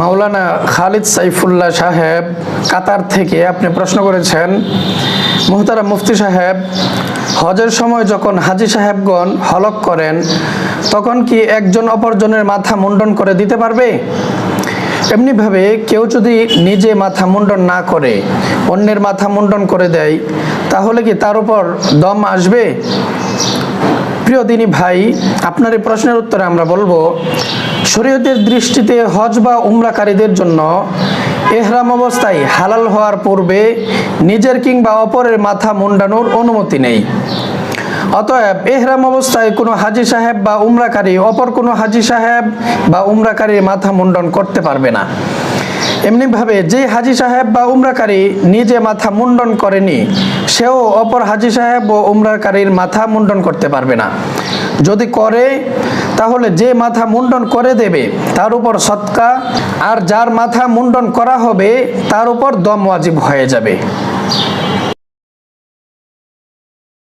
মাওলানা খালিদ সাইফুল্লাহ সাহেব কাতার থেকে আপনি প্রশ্ন করেছেন মোহতারা মুফতি সাহেব, হজের সময় যখন হাজি সাহেবগণ হলক করেন, তখন কি একজন অপরজনের মাথা মুন্ডন করে দিতে পারবে? এমনিভাবে কেউ যদি নিজে মাথা মুন্ডন না করে, অন্যের মাথা মুন্ডন করে দেয়, তাহলে কি তার উপর দম আসবে? প্রিয় দিনী ভাই, আপনার এই প্রশ্নের উত্তরে আমরা বলব, শরীয়তের দৃষ্টিতে হজ বা উমরাকারীদের জন্য এহরাম অবস্থায় হালাল হওয়ার পূর্বে নিজের কিংবা অপরের মাথা মুন্ডানোর অনুমতি নেই। অতএব এহরাম অবস্থায় কোনো হাজি সাহেব বা উমরাকারী অপর কোনো হাজি সাহেব বা উমরাকারীর মাথা মুন্ডন করতে পারবে না। এমনিভাবে যে হাজি সাহেব বা উমরাকারী নিজে মাথা মুন্ডন করেনি, সেও অপর হাজি সাহেব ও উমরাকারীর মাথা মুন্ডন করতে পারবে না। যদি করে, তাহলে যে মাথা মুন্ডন করে দেবে, তার উপর সৎকা আর যার মাথা মুন্ডন করা হবে, তার উপর দম ওয়াজিব হয়ে যাবে।